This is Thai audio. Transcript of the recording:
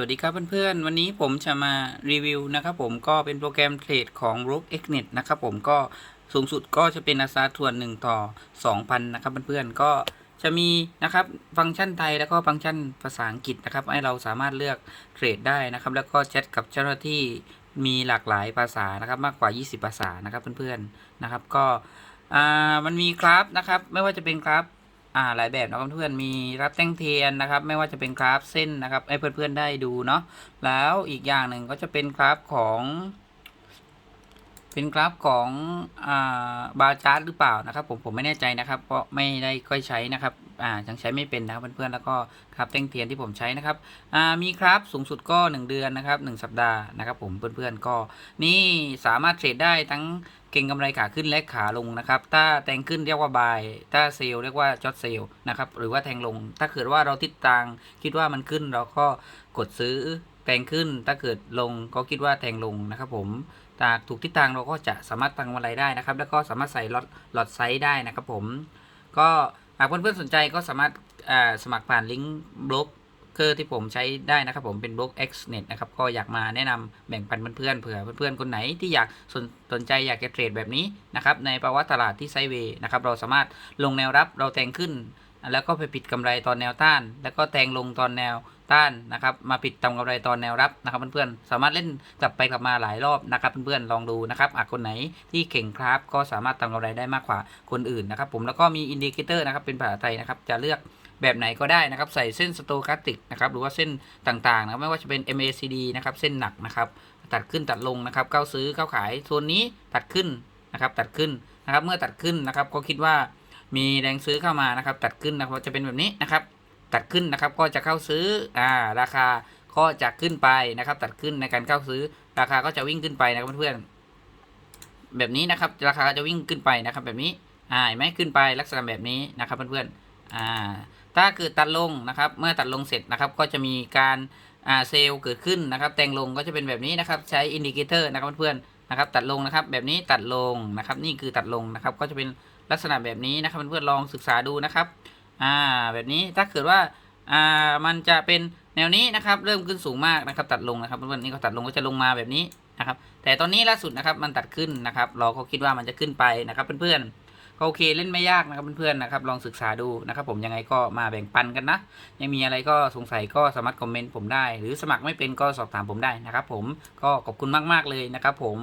วัสดีครับเพื่อนๆ วันนี้ผมจะมารีวิวนะครับผมก็เป็นโปรแกรมเทรดของ r o o k Xnet นะครับผมก็สูงสุดก็จะเป็นอัตราส่วน1ต่อ 2,000 นะครับเพื่อนๆ ก็จะมีนะครับฟังก์ชันไทยแล้วก็ฟังก์ชันภาษาอังกฤษนะครับให้เราสามารถเลือกเทรดได้นะครับ แล้วก็แชทกับเจ้าหน้าที่มีหลากหลายภาษานะครับมากกว่า 20 ภาษานะครับเพื่อนๆนะครับก็อ่ามันมีกราฟนะครับไม่ว่าจะเป็นกราฟ อ่าหลายแบบนะครับเพื่อนๆมีรับแต้งเทียนนะครับ ไม่ว่าจะเป็นคราฟเส้นนะครับให้เพื่อนๆได้ดูเนาะแล้วอีกอย่างหนึ่งก็จะเป็นคราฟของ เป็นกราฟของอบาร์ชาร์ตหรือเปล่านะครับ ผมผมไม่แน่ใจนะครับเพราะไม่ได้ค่อยใช้นะครับอ่ายังใช้ไม่เป็นนะครับเพื่อนๆแล้วก็กราฟแท่งเทียนที่ผมใช้นะครับอ่ามีกราฟสูงสุดก็ 1 เดือนนะครับ1สัปดาห์นะครับ ผมเพื่อนๆก็ นี่สามารถเทรดได้ทั้งเก่งกำไรขาขึ้นและขาลงนะครับถ้าแทงขึ้นเรียกว่าบายถ้าเซลล์เรียกว่าจอดเซลล์นะครับหรือว่าแทงลง ถ้าเกิดว่าเราทิศทางคิดว่ามันขึ้นเราก็กดซื้อ แทงขึ้นถ้าเกิดลงก็คิดว่าแทงลงนะครับผมถ้าถูกทิศทางเราก็จะสามารถตั้งกำไรได้นะครับ แล้วก็สามารถใส่ล็อตล็อตไซส์ได้นะครับผมก็หากเพื่อนๆสนใจก็สามารถสมัครผ่านลิงก์บล็อกเคอร์ที่ผมใช้ได้นะครับผมเป็นบล็อก Xnet นะครับก็อยากมาแนะนำแบ่งปันเพื่อนๆเผื่อเพื่อนๆคนไหนที่อยากสนสนใจอยากจะเทรดแบบนี้นะครับในภาวะตลาดที่ไซด์เวย์นะครับเราสามารถลงแนวรับเราแทงขึ้น แล้วก็ไปปิดกำไรตอนแนวต้าน แล้วก็แทงลงตอนแนว ต้านนะครับมาปิดทำกำไรตอนแนวรับนะครับเพื่อนๆสามารถเล่นกลับไปกลับมาหลายรอบนะครับเพื่อนๆลองดูนะครับอะคนไหนที่เก่งครับก็สามารถทำกำไรได้มากกว่าคนอื่นนะครับผมแล้วก็มีอินดิเคเตอร์นะครับเป็นภาษาไทยนะครับจะเลือกแบบไหนก็ได้นะครับ ใส่เส้นสโตคาสติกนะครับหรือว่าเส้นต่างๆนะไม่ว่าจะเป็น MACD นะครับเส้นหนักนะครับตัดขึ้นตัดลงนะครับเข้าซื้อเข้าขายโซนนี้ตัดขึ้นนะครับตัดขึ้นนะครับเมื่อตัดขึ้นนะครับก็คิดว่ามีแรงซื้อเข้ามานะครับตัดขึ้นนะครับจะเป็นแบบนี้นะครับ ตัดขึ้นนะครับ ก็จะเข้าซื้ออ่าราคาก็จะขึ้นไปนะครับ ตัดขึ้นในการเข้าซื้อ ราคาก็จะวิ่งขึ้นไปนะครับเพื่อนๆแบบนี้นะครับ ราคาจะวิ่งขึ้นไปนะครับ แบบนี้อ่าเห็นไหมขึ้นไปลักษณะแบบนี้นะครับเพื่อนๆอ่าถ้าเกิดตัดลงนะครับ เมื่อตัดลงเสร็จนะครับ ก็จะมีการอ่าเซลล์เกิดขึ้นนะครับ แต่งลงก็จะเป็นแบบนี้นะครับ ใช้อินดิเคเตอร์นะครับเพื่อนๆนะครับ ตัดลงนะครับ แบบนี้ตัดลงนะครับ นี่คือตัดลงนะครับ ก็จะเป็นลักษณะแบบนี้นะครับเพื่อนๆลองศึกษาดูนะครับ อ่าแบบนี้ถ้าเกิดว่าอ่ามันจะเป็นแนวนี้นะครับเริ่มขึ้นสูงมากนะครับตัดลงนะครับเพื่อนนี่ก็ตัดลงก็จะลงมาแบบนี้นะครับแต่ตอนนี้ล่าสุดนะครับมันตัดขึ้นนะครับ เราก็คิดว่ามันจะขึ้นไปนะครับเพื่อนๆก็โอเคเล่นไม่ยากนะครับเพื่อนๆนะครับลองศึกษาดูนะครับ ผมยังไงก็มาแบ่งปันกันนะ ยังมีอะไรก็สงสัยก็สามารถคอมเมนต์ผมได้ หรือสมัครไม่เป็นก็สอบถามผมได้นะครับ ผมก็ขอบคุณมากๆเลยนะครับ ผม